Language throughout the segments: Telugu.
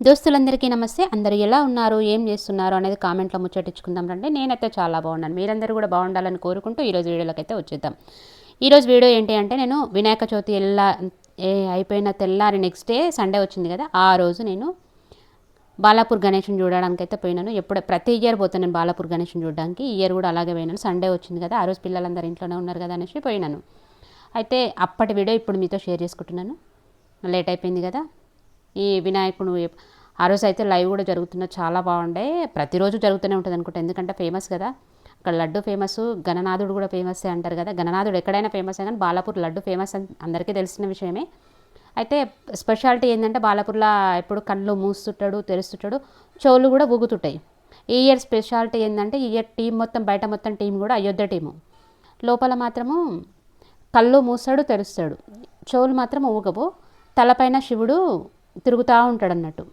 దోస్తులందరికీ నమస్తే. అందరూ ఎలా ఉన్నారు? ఏం చేస్తున్నారు? అనేది కామెంట్లో ముచ్చటించుకుందాం రండి. నేనైతే చాలా బాగున్నాను. మీరందరూ కూడా బాగుండాలని కోరుకుంటూ ఈరోజు వీడియోలోకి అయితే వచ్చేద్దాం. ఈరోజు వీడియో ఏంటి అంటే నేను వినాయక చవితి ఎలా ఏ అయిపోయిన తెల్లారి నెక్స్ట్ డే సండే వచ్చింది కదా ఆ రోజు నేను బాలాపూర్ గణేష్ని చూడడానికి అయితే పోయినాను. ఎప్పుడు ప్రతి ఇయర్ పోతాను నేను బాలాపూర్ గణేష్ని చూడడానికి. ఈ ఇయర్ కూడా అలాగే పోయినాను. సండే వచ్చింది కదా ఆ రోజు పిల్లలందరూ ఇంట్లోనే ఉన్నారు కదా అనేసి పోయినాను. అయితే అప్పటి వీడియో ఇప్పుడు మీతో షేర్ చేసుకుంటున్నాను. లేట్ అయిపోయింది కదా. ఈ వినాయకుడు ఆ రోజు అయితే లైవ్ కూడా జరుగుతున్న చాలా బాగుండే. ప్రతిరోజు జరుగుతూనే ఉంటుంది అనుకుంటా ఎందుకంటే ఫేమస్ కదా. అక్కడ లడ్డు ఫేమస్ గణనాథుడు కూడా ఫేమస్ అంటారు కదా. గణనాథుడు ఎక్కడైనా ఫేమస్ కానీ బాలాపూర్ లడ్డు ఫేమస్ అని అందరికీ తెలిసిన విషయమే. అయితే స్పెషాలిటీ ఏంటంటే బాలాపూర్లో ఎప్పుడు కళ్ళు మూస్తుంటాడు తెరుస్తుంటాడు చెవులు కూడా ఊగుతుంటాయి. ఈ ఇయర్ స్పెషాలిటీ ఏంటంటే ఈ ఇయర్ టీం మొత్తం బయట మొత్తం టీం కూడా అయోధ్య టీము. లోపల మాత్రము కళ్ళు మూస్తాడు తెరుస్తాడు. చెవులు మాత్రం ఊగవు. తలపైన శివుడు తిరుగుతూ ఉంటాడు అన్నట్టు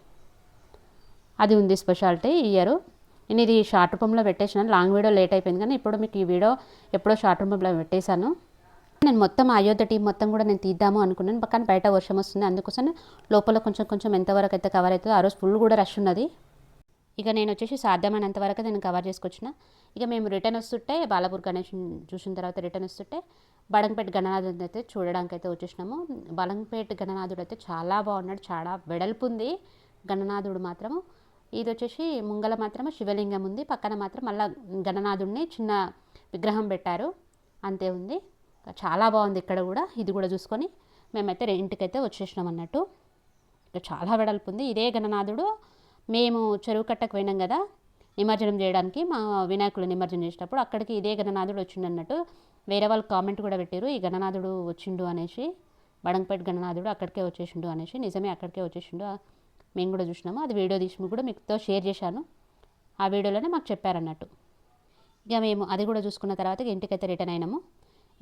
అది ఉంది స్పెషాలిటీ ఈ ఇయర్. నేను ఇది షార్ట్ రూపంలో పెట్టేసాను లాంగ్ వీడియో లేట్ అయిపోయింది కానీ ఇప్పుడు మీకు ఈ వీడియో ఎప్పుడో షార్ట్ రూపంలో పెట్టేశాను. నేను మొత్తం అయోధ్య టీం మొత్తం కూడా నేను తీద్దాము అనుకున్నాను. కానీ బయట వర్షం వస్తుంది. అందుకోసం లోపల కొంచెం కొంచెం ఎంతవరకు అయితే కవర్ అవుతుందో ఆ రోజు ఫుల్ కూడా రష్ ఉన్నది. ఇక నేను వచ్చేసి సాధ్యమైనంత వరకు నేను కవర్ చేసుకొచ్చిన. ఇక మేము రిటర్న్ వస్తుంటే బాలాపూర్ గణేష్ చూసిన తర్వాత రిటర్న్ వస్తుంటే బడంపేట గణనాథుడు అయితే చూడడానికి అయితే వచ్చేసినాము. బలంపేట గణనాథుడు అయితే చాలా బాగున్నాడు చాలా వెడల్పు ఉంది గణనాథుడు మాత్రము. ఇది వచ్చేసి ముంగల మాత్రం శివలింగం ఉంది. పక్కన మాత్రం మళ్ళా గణనాథుడిని చిన్న విగ్రహం పెట్టారు. అంతే ఉంది. చాలా బాగుంది ఇక్కడ కూడా ఇది కూడా చూసుకొని మేమైతే ఇంటికైతే వచ్చేసినాం అన్నట్టు చాలా వెడల్పు ఉంది. ఇదే గణనాథుడు. మేము చెరువు కట్టకు పోయినాం కదా నిమజ్జనం చేయడానికి మా వినాయకుడు నిమజ్జనం చేసేటప్పుడు అక్కడికి ఇదే గణనాథుడు వచ్చిండు అన్నట్టు వేరే వాళ్ళు కామెంట్ కూడా పెట్టారు ఈ గణనాథుడు వచ్చిండు అనేసి బడంపేట గణనాథుడు అక్కడికే వచ్చేసిండు అనేసి నిజమే అక్కడికే వచ్చేసిండు మేము కూడా చూసినాము. అది వీడియో తీసి కూడా మీతో షేర్ చేశాను. ఆ వీడియోలోనే మాకు చెప్పారన్నట్టు. ఇక మేము అది కూడా చూసుకున్న తర్వాత ఇంటికైతే రిటర్న్ అయినాము.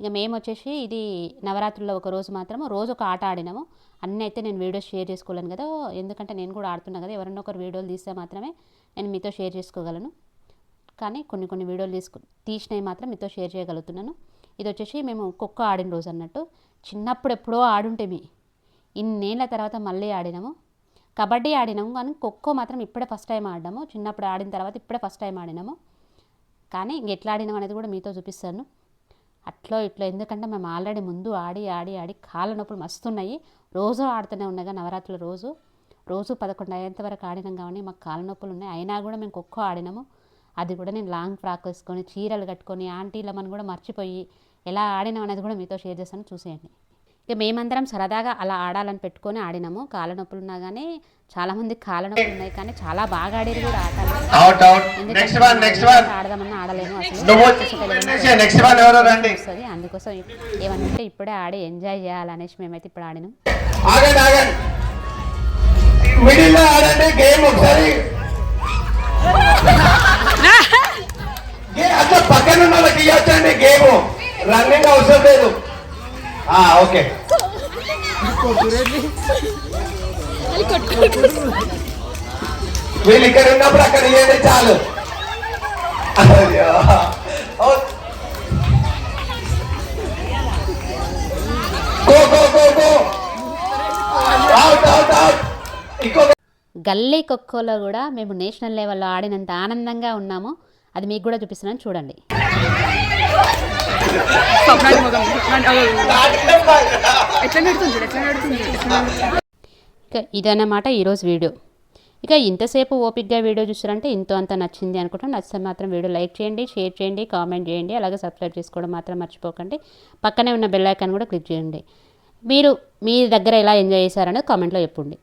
ఇక మేము వచ్చేసి ఇది నవరాత్రుల్లో ఒక రోజు మాత్రము రోజు ఒక ఆట ఆడినాము. అన్నీ అయితే నేను వీడియోస్ షేర్ చేసుకోలేను కదా ఎందుకంటే నేను కూడా ఆడుతున్నా కదా ఎవరన్నా ఒకరు వీడియోలు తీస్తే మాత్రమే నేను మీతో షేర్ చేసుకోగలను. కానీ కొన్ని కొన్ని వీడియోలు తీసుకు తీసినవి మాత్రం మీతో షేర్ చేయగలుగుతున్నాను. ఇది వచ్చేసి మేము కుక్క ఆడిన రోజు అన్నట్టు. చిన్నప్పుడు ఎప్పుడో ఆడుంటేమి ఇన్నేళ్ళ తర్వాత మళ్ళీ ఆడినాము. కబడ్డీ ఆడినాము కానీ ఖోఖో మాత్రం ఇప్పుడే ఫస్ట్ టైం ఆడినాము చిన్నప్పుడు ఆడిన తర్వాత ఇప్పుడే ఫస్ట్ టైం ఆడినాము. కానీ ఎట్లా ఆడినాం అనేది కూడా మీతో చూపిస్తాను. అట్లో ఇట్లా. ఎందుకంటే మేము ఆల్రెడీ ముందు ఆడి ఆడి ఆడి కాళ్ళ నొప్పులు మస్తున్నాయి. రోజు ఆడుతూనే ఉన్నాగా నవరాత్రుల రోజు. రోజు పదకొండు అయ్యేంత వరకు ఆడినాం కానీ మాకు కాళ్ళ నొప్పులు ఉన్నాయి. అయినా కూడా మేము ఖోఖో ఆడినాము. అది కూడా నేను లాంగ్ ఫ్రాక్ వేసుకొని చీరలు కట్టుకొని ఆంటీలమని కూడా మర్చిపోయి ఎలా ఆడినాం అనేది కూడా మీతో షేర్ చేస్తాను. చూసేయండి. ఇక మేమందరం సరదాగా అలా ఆడాలని పెట్టుకొని ఆడినాము. కాళ్ళ నొప్పులు ఉన్నా కానీ చాలామంది కాళ్ళ నొప్పులు ఉన్నాయి కానీ చాలా బాగా ఆడేది కూడా ఆటలు ఆడదామన్నా ఆడలేము అసలు. వస్తుంది అందుకోసం ఏమన్నా ఉంటే ఇప్పుడే ఆడి ఎంజాయ్ చేయాలనేసి మేమైతే ఇప్పుడు ఆడినాం. ఆగండి ఆగండి. మిడిల్లో ఆడండి గేమ్ ఒకసారి. గే- అట్లా పక్కన ఉన్న వాళ్ళకి ఇవ్వచ్చండి గేమ్ రన్నింగ్ అవసరం లేదు. ఓకే. వీళ్ళు ఇక్కడ ఉన్నప్పుడు అక్కడ ఇవ్వండి చాలు. గల్లీ ఖోఖోలో కూడా మేము నేషనల్ లెవెల్లో ఆడినంత ఆనందంగా ఉన్నాము. అది మీకు కూడా చూపిస్తున్నాను. చూడండి. స్వప్నాన్ని మొదలు. ఎట్లా నడుతుంది ఎట్లా నడుతుంది ఇక ఇదన్నమాట ఈరోజు వీడియో. ఇక ఇంతసేపు ఓపిక్గా వీడియో చూసారంటే ఇంతో అంత నచ్చింది అనుకుంటాం నచ్చితే మాత్రం వీడియో లైక్ చేయండి షేర్ చేయండి కామెంట్ చేయండి అలాగే సబ్స్క్రైబ్ చేసుకోవడం మాత్రం మర్చిపోకండి. పక్కనే ఉన్న బెల్ ఐకాన్ కూడా క్లిక్ చేయండి. మీరు మీ దగ్గర ఎలా ఎంజాయ్ చేశారనేది కామెంట్లో చెప్పండి.